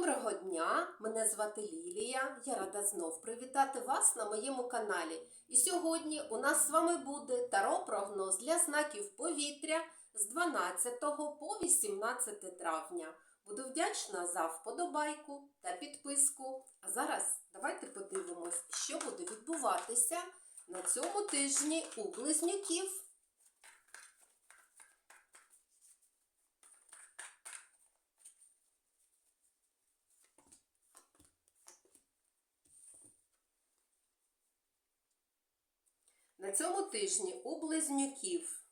Доброго дня! Мене звати Лілія. Я рада знов привітати вас на моєму каналі. І сьогодні у нас з вами буде таро-прогноз для знаків повітря з 12 по 18 травня. Буду вдячна за вподобайку та підписку. А зараз давайте подивимось, що буде відбуватися на цьому тижні у близнюків. На цьому тижні у близнюків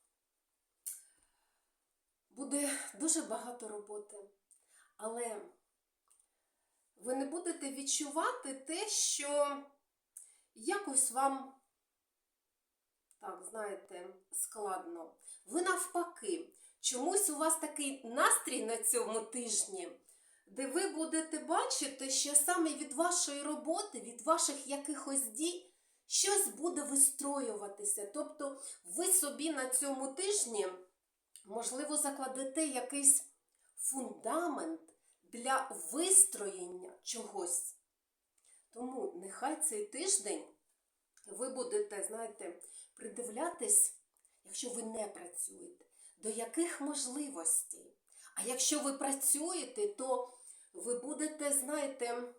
буде дуже багато роботи, але ви не будете відчувати те, що якось вам, так, знаєте, складно. Ви навпаки, чомусь у вас такий настрій на цьому тижні, де ви будете бачити, що саме від вашої роботи, від ваших якихось дій щось буде вистроюватися. Тобто ви собі на цьому тижні, можливо, закладете якийсь фундамент для вистроєння чогось. Тому нехай цей тиждень ви будете, знаєте, придивлятись, якщо ви не працюєте, до яких можливостей. А якщо ви працюєте, то ви будете, знаєте,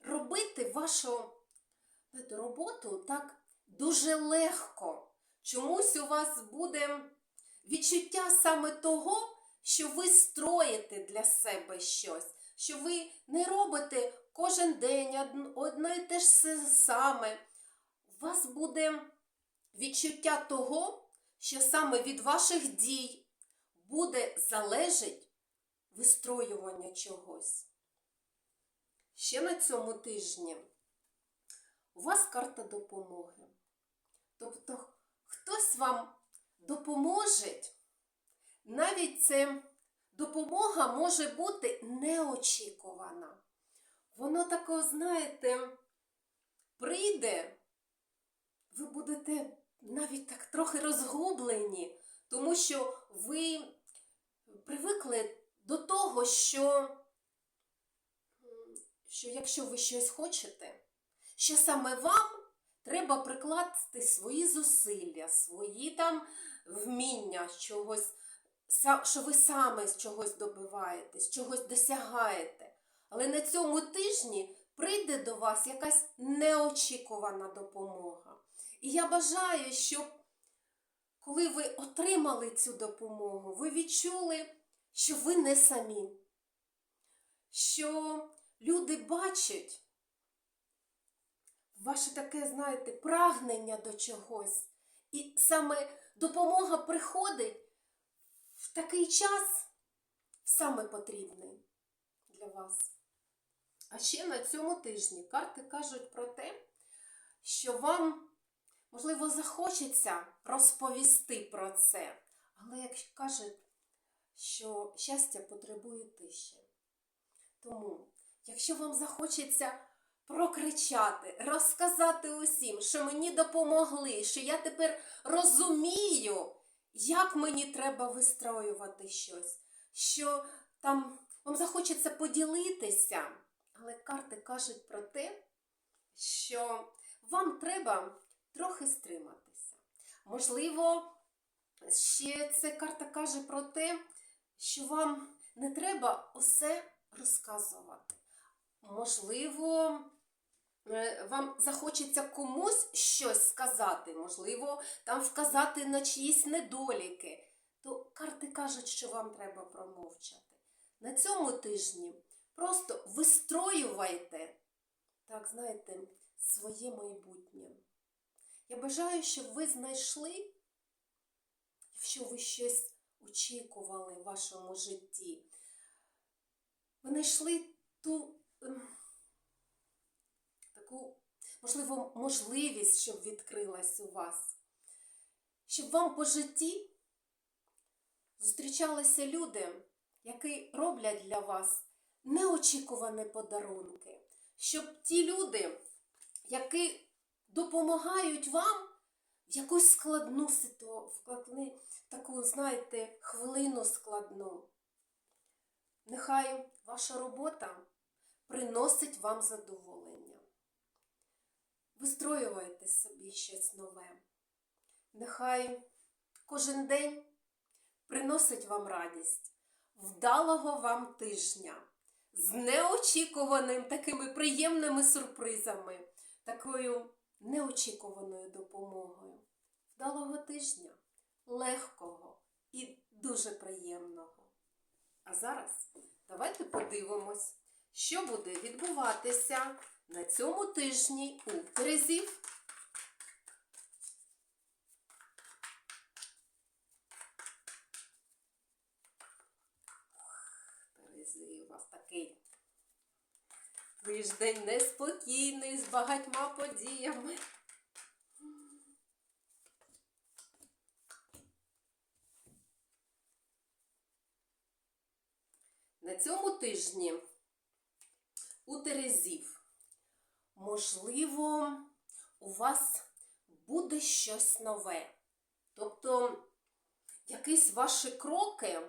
робити вашу роботу так дуже легко. Чомусь у вас буде відчуття саме того, що ви строїте для себе щось, що ви не робите кожен день одно і те ж саме. У вас буде відчуття того, що саме від ваших дій буде залежить вистроювання чогось. Ще на цьому тижні у вас карта допомоги. Тобто хтось вам допоможе, навіть це допомога може бути неочікувана. Воно тако, знаєте, прийде, ви будете навіть так трохи розгублені, тому що ви привикли до того, що, що якщо ви щось хочете, що саме вам треба прикласти свої зусилля, свої там вміння, чогось, що ви саме з чогось добиваєтесь, чогось досягаєте. Але на цьому тижні прийде до вас якась неочікувана допомога. І я бажаю, щоб коли ви отримали цю допомогу, ви відчули, що ви не самі, що люди бачать ваше таке, знаєте, прагнення до чогось. І саме допомога приходить в такий час саме потрібний для вас. А ще на цьому тижні карти кажуть про те, що вам, можливо, захочеться розповісти про це. Але як кажуть, що щастя потребує тиші. Тому, якщо вам захочеться прокричати, розказати усім, що мені допомогли, що я тепер розумію, як мені треба вистроювати щось, що там вам захочеться поділитися. Але карти кажуть про те, що вам треба трохи стриматися. Можливо, ще ця карта каже про те, що вам не треба усе розказувати. Можливо, вам захочеться комусь щось сказати, можливо, там вказати на чиїсь недоліки, то карти кажуть, що вам треба промовчати. На цьому тижні просто вистроювайте, так, знаєте, своє майбутнє. Я бажаю, щоб ви знайшли, якщо ви щось очікували в вашому житті, ви знайшли ту. Таку, можливо, можливість, щоб відкрилась у вас, щоб вам по житті зустрічалися люди, які роблять для вас неочікувані подарунки, щоб ті люди, які допомагають вам в якусь складну ситуацію, таку, знаєте, хвилину складну. Нехай ваша робота приносить вам задоволення. Вистроювайте собі щось нове. Нехай кожен день приносить вам радість, вдалого вам тижня, з неочікуваним такими приємними сюрпризами, такою неочікуваною допомогою. Вдалого тижня, легкого і дуже приємного. А зараз давайте подивимось, що буде відбуватися на цьому тижні у Терезів. Терези у вас такий тиждень неспокійний з багатьма подіями. На цьому тижні у Терезів, можливо, у вас буде щось нове. Тобто, якісь ваші кроки,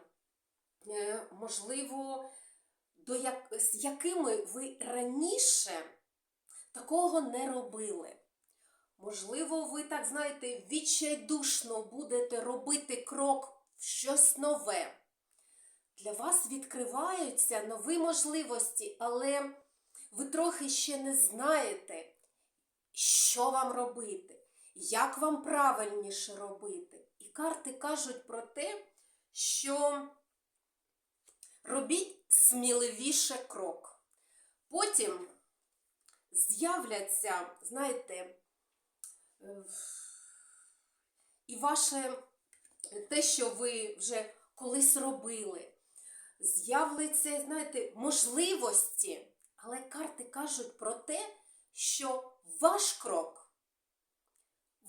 е, можливо, до як... з якими ви раніше такого не робили. Можливо, ви, так знаєте, відчайдушно будете робити крок в щось нове. Для вас відкриваються нові можливості, але ви трохи ще не знаєте, що вам робити, як вам правильніше робити. І карти кажуть про те, що робіть сміливіше крок. Потім з'являться, знаєте, і ваше те, що ви вже колись робили з'являться, знаєте, можливості. Але карти кажуть про те, що ваш крок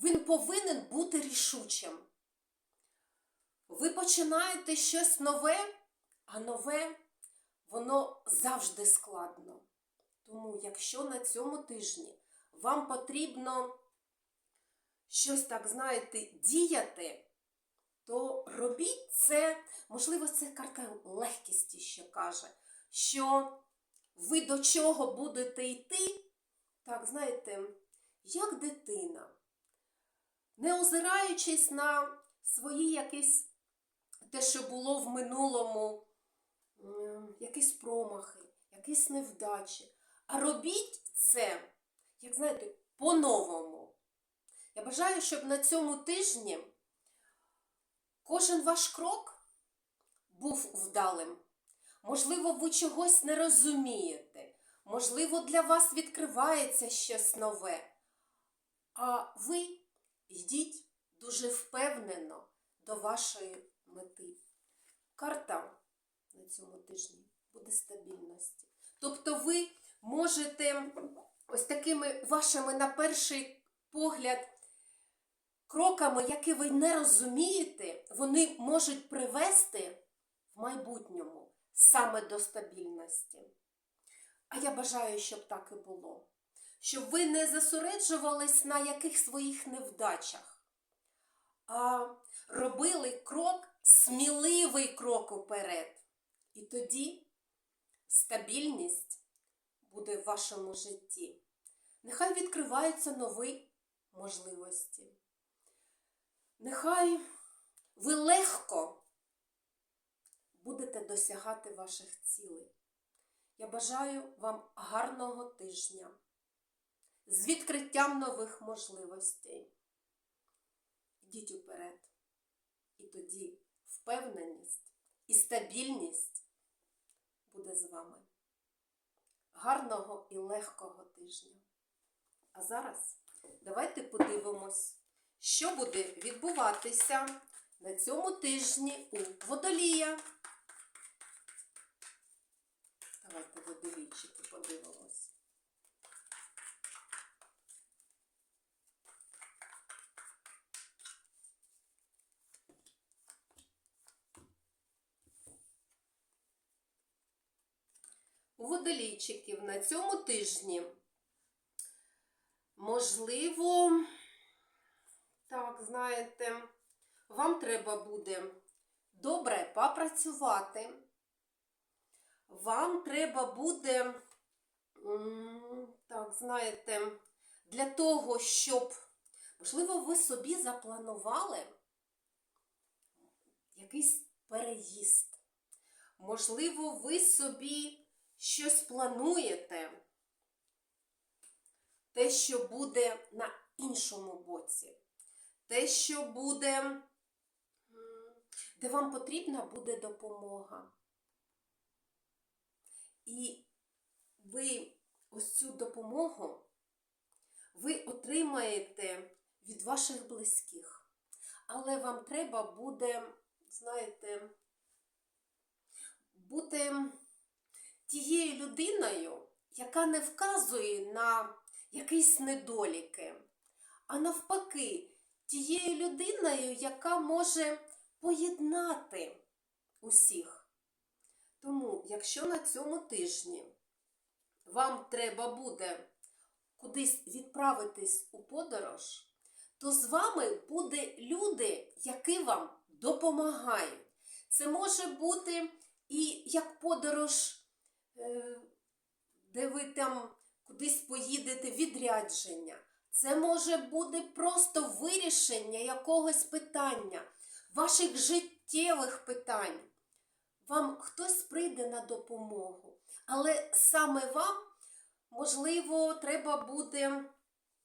він повинен бути рішучим. Ви починаєте щось нове, а нове воно завжди складно. Тому, якщо на цьому тижні вам потрібно щось так, знаєте, діяти, то робіть це, можливо, це карта легкісті ще каже, що ви до чого будете йти, так, знаєте, як дитина, не озираючись на свої якісь, те, що було в минулому, якісь промахи, якісь невдачі. А робіть це, як знаєте, по-новому. Я бажаю, щоб на цьому тижні. Кожен ваш крок був вдалим. Можливо, ви чогось не розумієте. Можливо, для вас відкривається щось нове. А ви йдіть дуже впевнено до вашої мети. Карта на цьому тижні буде стабільності. Тобто ви можете ось такими вашими, на перший погляд, кроками, які ви не розумієте, вони можуть привести в майбутньому саме до стабільності. А я бажаю, щоб так і було. Щоб ви не зосереджувались на яких своїх невдачах, а робили крок, сміливий крок уперед. І тоді стабільність буде в вашому житті. Нехай відкриваються нові можливості. Нехай ви легко будете досягати ваших цілей. Я бажаю вам гарного тижня з відкриттям нових можливостей. Йдіть уперед. І тоді впевненість і стабільність буде з вами. Гарного і легкого тижня. А зараз давайте подивимось що буде відбуватися на цьому тижні у водолія. Давайте водолійчики подивимось. У водолійчиків на цьому тижні можливо. Так, знаєте, вам треба буде добре попрацювати. Вам треба буде, так, знаєте, для того, щоб, можливо, ви собі запланували якийсь переїзд. Можливо, ви собі щось плануєте, те, що буде на іншому боці, те, що буде, де вам потрібна буде допомога. І ви ось цю допомогу ви отримаєте від ваших близьких. Але вам треба буде, знаєте, бути тією людиною, яка не вказує на якісь недоліки, а навпаки, тією людиною, яка може поєднати усіх. Тому, якщо на цьому тижні вам треба буде кудись відправитись у подорож, то з вами буде люди, які вам допомагають. Це може бути і як подорож, е, де ви там кудись поїдете відрядження. Це може бути просто вирішення якогось питання, ваших життєвих питань. Вам хтось прийде на допомогу, але саме вам, можливо, треба буде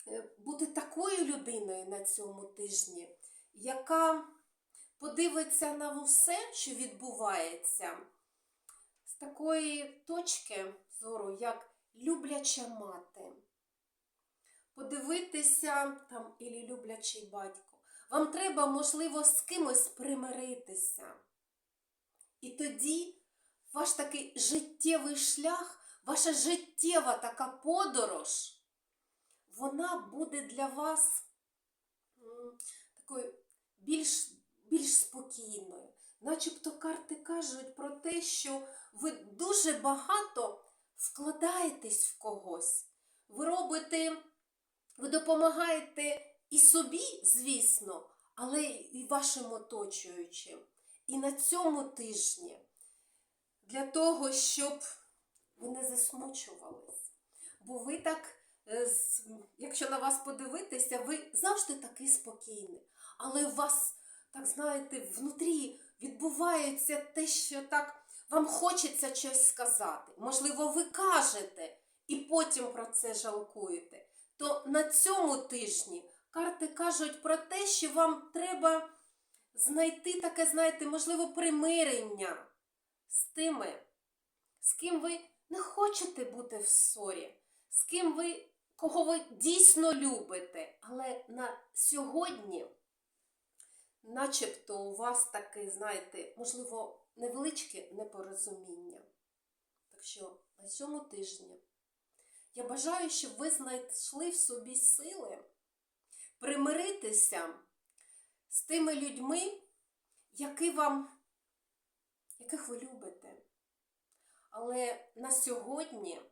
е, бути такою людиною на цьому тижні, яка подивиться на все, що відбувається, з такої точки зору, як любляча мати. Подивитися там ілі люблячий батько. Вам треба, можливо, з кимось примиритися. І тоді ваш такий життєвий шлях, ваша життєва така подорож, вона буде для вас такою більш, більш спокійною. Начебто карти кажуть про те, що ви дуже багато вкладаєтесь в когось. Ви робите, ви допомагаєте і собі, звісно, але і вашим оточуючим. І на цьому тижні для того, щоб ви не засмучувались. Бо ви так, е, якщо на вас подивитися, ви завжди такий спокійний. Але у вас, так знаєте, внутрі відбувається те, що так вам хочеться щось сказати. Можливо, ви кажете і потім про це жалкуєте. То на цьому тижні карти кажуть про те, що вам треба знайти таке, знаєте, можливо, примирення з тими, з ким ви не хочете бути в ссорі, з ким ви, кого ви дійсно любите. Але на сьогодні, начебто, у вас таке, знаєте, можливо, невеличке непорозуміння. Так що на цьому тижні я бажаю, щоб ви знайшли в собі сили примиритися з тими людьми, які вам, яких ви любите. Але на сьогодні,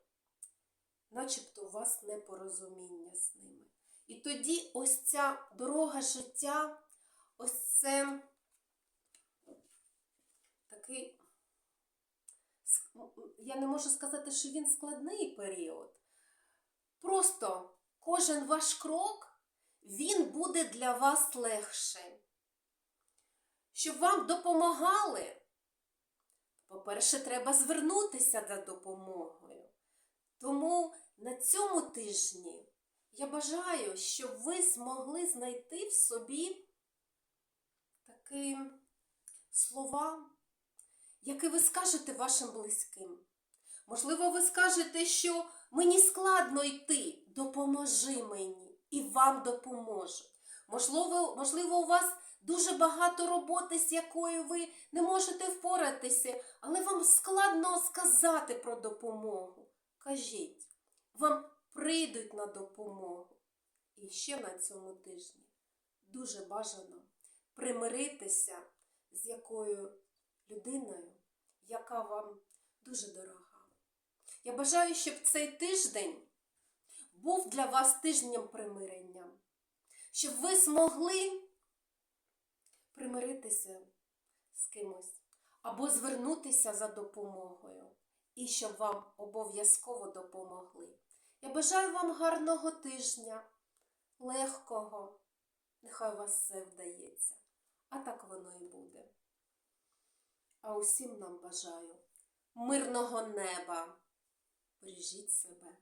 начебто, у вас непорозуміння з ними. І тоді ось ця дорога життя, ось це такий, я не можу сказати, що він складний період. Просто кожен ваш крок, він буде для вас легший. Щоб вам допомагали, по-перше, треба звернутися за допомогою. Тому на цьому тижні я бажаю, щоб ви змогли знайти в собі такі слова, які ви скажете вашим близьким. Можливо, ви скажете, що мені складно йти, допоможи мені і вам допоможуть. Можливо, можливо, у вас дуже багато роботи, з якою ви не можете впоратися, але вам складно сказати про допомогу. Кажіть, вам прийдуть на допомогу. І ще на цьому тижні дуже бажано примиритися з якою людиною, яка вам дуже дорога. Я бажаю, щоб цей тиждень був для вас тижнем примирення, щоб ви змогли примиритися з кимось або звернутися за допомогою і щоб вам обов'язково допомогли. Я бажаю вам гарного тижня, легкого. Нехай у вас все вдається. А так воно і буде. А усім нам бажаю мирного неба. Бережіть себе.